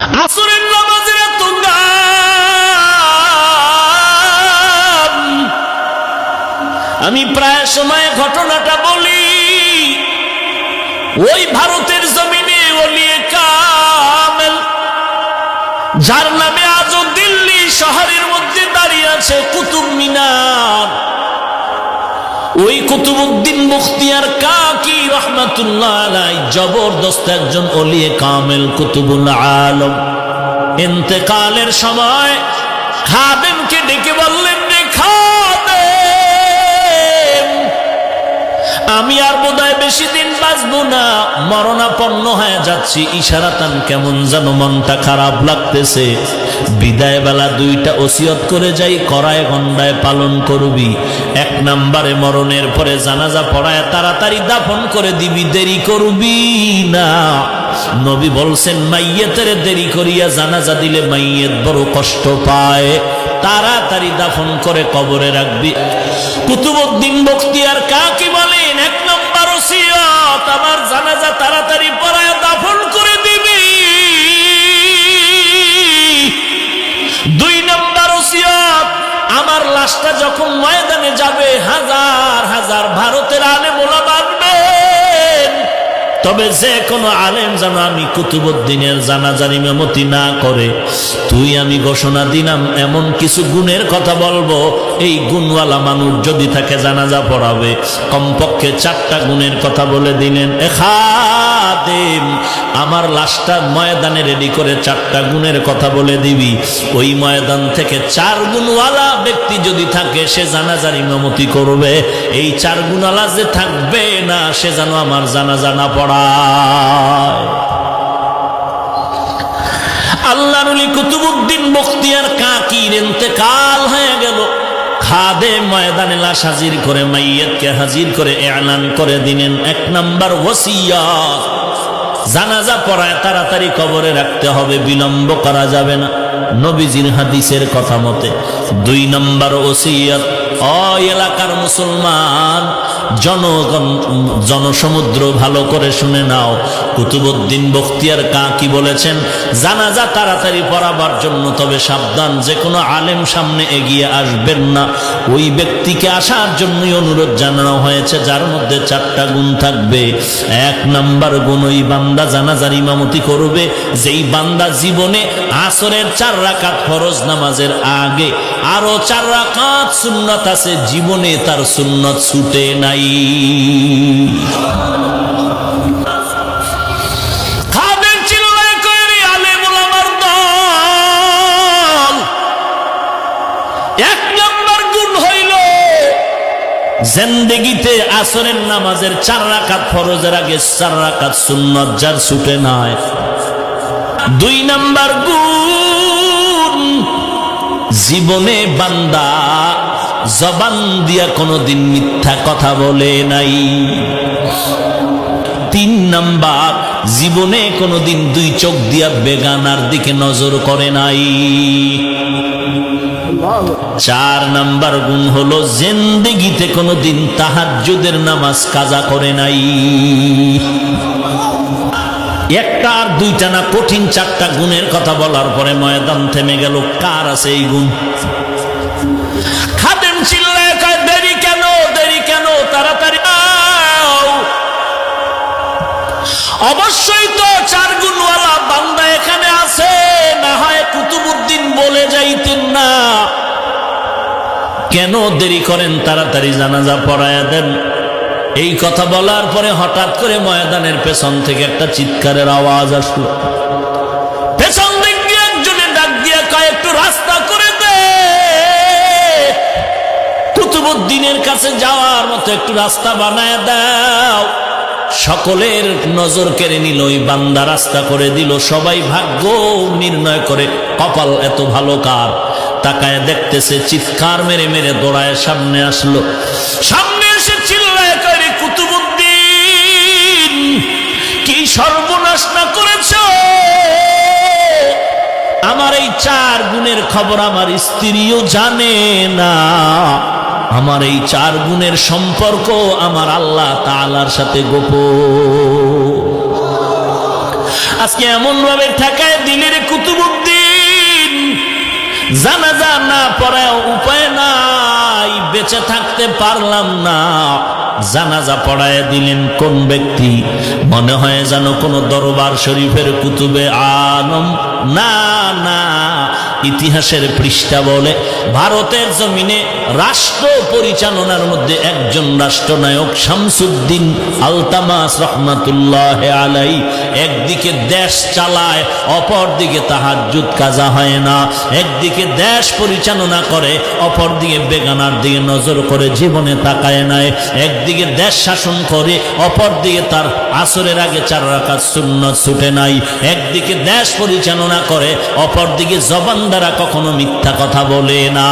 আসরের নামাজের এত। আমি প্রায় সময় ঘটনাটা বলি ওই ভারতের জমিনে ওলিয়ে কামেল, যার নামে আজও দিল্লি শহরের মধ্যে দাঁড়িয়ে আছে কুতুব মিনার ওই কুতুবুদ্দিন মুখতিয়ার কাকি রহমাতুল্লাহ আলাই জবরদস্ত একজন অলিয়ে কামেল কুতুবুল আলম। ইন্তেকালের সময় খাদেমকে ডেকে বললেন, রে খাদেম, আমি আর বোধহয় বেশি দিন বাঁচবো না। মরণাপন্ন হয়ে যাচ্ছি। ইশারাতান কেমন যেন মনটা খারাপ লাগতেছে। বিদায় বেলা দুইটা ওসিয়ত করে যাই করায় গন্ডায় পালন করবি। এক নাম্বারে মরণের পরে জানাজা পড়ায় তাড়াতাড়ি দাফন করে দিবি, দেরি করবি না। নবী বলছেন, মাইয়েতের দেরি করিয়া জানাজা দিলে মাইয়েত বড় কষ্ট পায়। তাড়াতাড়ি দাফন করে কবরে রাখবি। কুতুবুদ্দিন বখতিয়ার কাকে বলেন? এক নম্বর ওসিয়ত, আমার জানাজা তাড়াতাড়ি দুই নম্বর ওসিয়ত, আমার লাশটা যখন ময়দানে যাবে, হাজার হাজার ভারতের আলে মোলা বাঁধবেন তবে যে কোনো আলেম যেন আমি কুতুবুদ্দিনের জানাজার ইমামতি না করে, তুই আমি ঘোষণা দিলাম, এমন কিছু গুণের কথা বলব, এই গুণওয়ালা মানুষ যদি তাকে জানাজা পড়াবে, কমপক্ষে চারটা গুণের কথা বলে দিলেন। এ খাদেম আমার লাশটা ময়দানে রেডি করে চারটা গুণের কথা বলে দিবি। ওই ময়দান থেকে চার গুণওয়ালা ব্যক্তি যদি থাকে, সে জানাজার ইমামতি করবে। এই চার গুণওয়ালা যে থাকবে না, সে যেন আমার জানাজা না পড়ায়। হয়ে হাজির করে, মাইয়াতকে হাজির করে, এলান করে দিলেন। এক নাম্বার ওসিয়ত। জানাজা পড়ায় তাড়াতাড়ি কবরে রাখতে হবে, বিলম্ব করা যাবে না। নবীজির হাদিসের কথা মতে দুই নম্বর ওসিয়ত, অ এলাকার মুসলমান জনসমুদ্র ভালো করে শুনে নাও। কুতুবুদ্দিন বখতিয়ার কা কি বলেছেন? জানাজা তাড়াতাড়ি পড়াবার জন্য তবে সাবধান যে কোনো আলেম সামনে এগিয়ে আসবেন না। ওই ব্যক্তিকে আসার জন্যই অনুরোধ জানানো হয়েছে, যার মধ্যে চারটা গুণ থাকবে। এক নাম্বার গুণ, ওই বান্দা জানাজার ইমামতি করবে, যেই বান্দা জীবনে আসরের চার রাকাত ফরজ নামাজের আগে, আরও চার রাকাত সুন্নত আছে, জীবনে তার সুন্নত ছুটে নাই। হইল জেন্দেগিতে আসরের নামাজের চার রাকাত ফরজের আগে চার রাকাত সুন্নত, যার ছুটে নাই। দুই নাম্বার গুণ, জীবনে বান্দা জবান দিয়া কোনোদিন মিথ্যা কথা বলে নাই। তিন নাম্বার, জীবনে কোনোদিন দুই চোখ দিয়া বেগানার দিকে নজর করে নাই। চার নাম্বার গুণ হলো জেন্দেগিতে কোনোদিন তাহাজ্জুদের নামাজ কাজা করে নাই। একটা আর দুইটা না, কঠিন চারটা গুণের কথা বলার পরে ময়দান থেমে গেল। কার আছে এই গুণ? কেন দেরি করেন তাড়াতাড়ি জানাজা পড়ায়া দেন? এই কথা বলার পরে হঠাৎ করে ময়দানের পেছন থেকে একটা চিৎকারের আওয়াজ আসলো। পেছন দিক দিয়ে একজনে ডাক দিয়ে কয়, একটু রাস্তা করে দে। কুতুবুদ্দিনের কাছে যাওয়ার মতো একটু রাস্তা বানায় দাও। সকলের নজর কেড়ে নিল, ওই বান্দা রাস্তা করে দিল। সবাই ভাগ্য নির্ণয় করে, কপাল এত ভালো কার? তাকায় দেখতেছে, চিৎকার মেরে মেরে দৌড়ায় সামনে আসলো। সামনে এসে চিল্লায় কুতুবুদ্দিন, কি সর্বনাশ না করেছ? আমার এই চার গুণের খবর আমার স্ত্রীও জানে না। আমার এই চার গুণের সম্পর্ক আমার আল্লাহ তালার সাথে গোপন। আজকে এমন ভাবে ঠেকায় দিলের কুতুবুদ্দিন জানাজা না পড়ায় উপায় নাই বেঁচে থাকতে পারলাম না। জানাজা পড়ায় দিলেন কোন ব্যক্তি? মনে হয় যেন কোন দরবার শরীফের কুতুবে আলম। না না, ইতিহাসের পৃষ্ঠা বলে ভারতের জমিনে রাষ্ট্র পরিচালনার মধ্যে একজন রাষ্ট্রনায়ক শামসুদ্দিন আলতামাস রহমাতুল্লাহ আলাই একদিকে দেশ চালায় অপর দিকে তাহাজুদ কাজা হয় না। একদিকে দেশ পরিচালনা করে অপর দিকে বেগানার দিকে নজর করে জীবনে তাকায় নাই। একদিকে দেশ শাসন করে অপর দিকে তার আসরের আগে চার রাখার শূন্য ছুটে নাই। একদিকে দেশ পরিচালনা করে অপর দিকে জবান দ্বারা কখনো মিথ্যা কথা বলে না।